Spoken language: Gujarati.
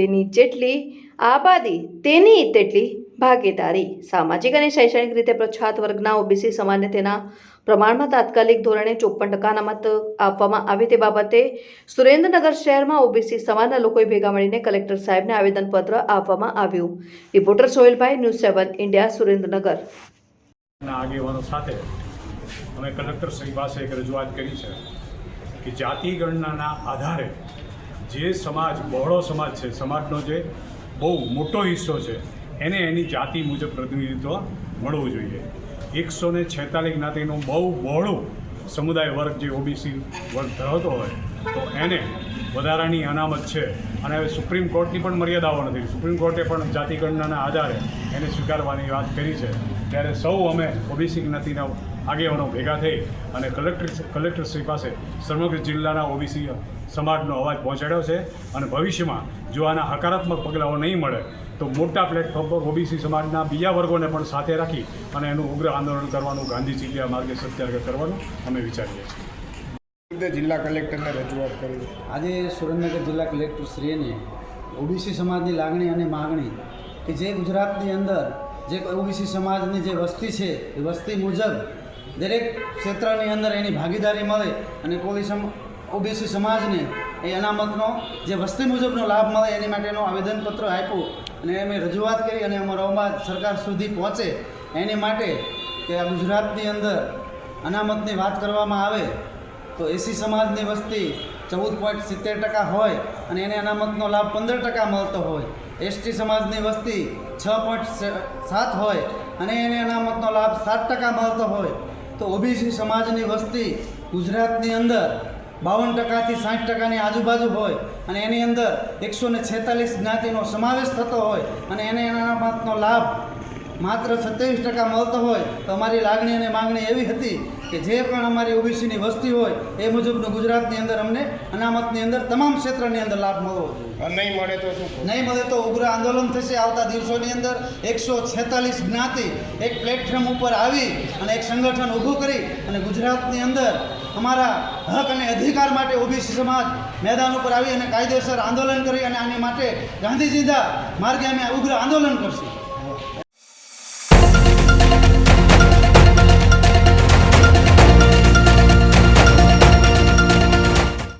જેની જેટલી આબાદી, તેની તેટલી ભાગીદારી. સામાજિક અને શૈક્ષણિક રીતે પછાત વર્ગના ઓબીસી સમાજને તેના પ્રમાણમાં તાત્કાલિક ધોરણે ચોપન ટકાના મત આપવામાં આવે તે બાબતે સુરેન્દ્રનગર શહેરમાં ઓબીસી સમાજના લોકોએ ભેગા મળીને કલેક્ટર સાહેબને આવેદનપત્ર આપવામાં આવ્યું. રિપોર્ટર સોહેલભાઈ, ન્યૂઝ સેવન ઇન્ડિયા, સુરેન્દ્રનગર. આગેવાનો સાથે અમે કલેક્ટર શ્રી પાસે એક રજૂઆત કરી છે કે જાતિ ગણનાના આધારે જે સમાજ, બહોળો સમાજ છે, સમાજનો જે બહુ મોટો હિસ્સો છે, એને એની જાતિ મુજબ પ્રતિનિધિત્વ મળવું જોઈએ. એકસો ને છેતાલીસ જ્ઞાતિનું બહુ બહોળું સમુદાય વર્ગ જે ઓબીસી વર્ગ ધરાવતો હોય, તો એને વધારાની અનામત છે. અને હવે સુપ્રીમ કોર્ટની પણ મર્યાદાઓ નથી. સુપ્રીમ કોર્ટે પણ જાતિગણનાના આધારે એને સ્વીકારવાની વાત કરી છે. ત્યારે સૌ અમે ઓબીસી જ્ઞાતિના આગેવાનો ભેગા થઈ અને કલેક્ટર કલેક્ટરશ્રી પાસે સમગ્ર જિલ્લાના ઓબીસી સમાજનો અવાજ પહોંચાડ્યો છે અને ભવિષ્યમાં જો આના હકારાત્મક પગલાઓ નહીં મળે તો મોટા પ્લેટફોર્મ પર ઓબીસી સમાજના બીજા વર્ગોને પણ સાથે રાખી અને એનું ઉગ્ર આંદોલન કરવાનું ગાંધીજી ચીલિયા માર્ગે સત્યાગ્રહ કરવાનું અમે વિચારીએ છીએ. જિલ્લા કલેક્ટરને રજૂઆત કરી. આજે સુરેન્દ્રનગર જિલ્લા કલેક્ટર શ્રીને ઓબીસી સમાજની લાગણી અને માગણી કે જે ગુજરાતની અંદર જે ઓબીસી સમાજની જે વસ્તી છે, એ વસ્તી મુજબ દરેક ક્ષેત્રની અંદર એની ભાગીદારી મળે અને કોઈ સમ, ઓબીસી સમાજને એ અનામતનો, જે વસ્તી મુજબનો લાભ મળે એની માટેનું આવેદનપત્ર આપ્યું અને અમે રજૂઆત કરી અને અમારો અવાજ સરકાર સુધી પહોંચે એની માટે કે આ ગુજરાતની અંદર અનામતની વાત કરવામાં આવે તો એસી સમાજની વસ્તી ચૌદ પોઈન્ટ સિત્તેર ટકા હોય અને એને અનામતનો લાભ પંદર ટકા મળતો હોય. એસટી સમાજની વસ્તી છ પોઈન્ટ સાત હોય અને એને અનામતનો લાભ સાત ટકા મળતો હોય. તો ઓબીસી સમાજની વસ્તી ગુજરાતની અંદર બાવન ટકાથી સાઠ ટકાની આજુબાજુ હોય અને એની અંદર એકસો ને છેતાલીસ જ્ઞાતિનો સમાવેશ થતો હોય અને એને અનામતનો લાભ માત્ર સત્યાવીસ ટકા મળતો હોય તો અમારી લાગણી અને માંગણી એવી હતી કે જે પણ અમારી ઓબીસીની વસ્તી હોય એ મુજબનું ગુજરાતની અંદર અમને અનામતની અંદર તમામ ક્ષેત્રની અંદર લાભ મળવો જોઈએ. નહીં મળે તો શું નહીં મળે તો ઉગ્ર આંદોલન થશે આવતા દિવસોની અંદર એકસો છેતાલીસ જ્ઞાતિ એક પ્લેટફોર્મ ઉપર આવી અને એક સંગઠન ઊભું કરી અને ગુજરાતની અંદર અમારા હક અને અધિકાર માટે ઓબીસી સમાજ મેદાન ઉપર આવી અને કાયદેસર આંદોલન કરી અને આની માટે ગાંધીજીના માર્ગે અમે ઉગ્ર આંદોલન કરશું.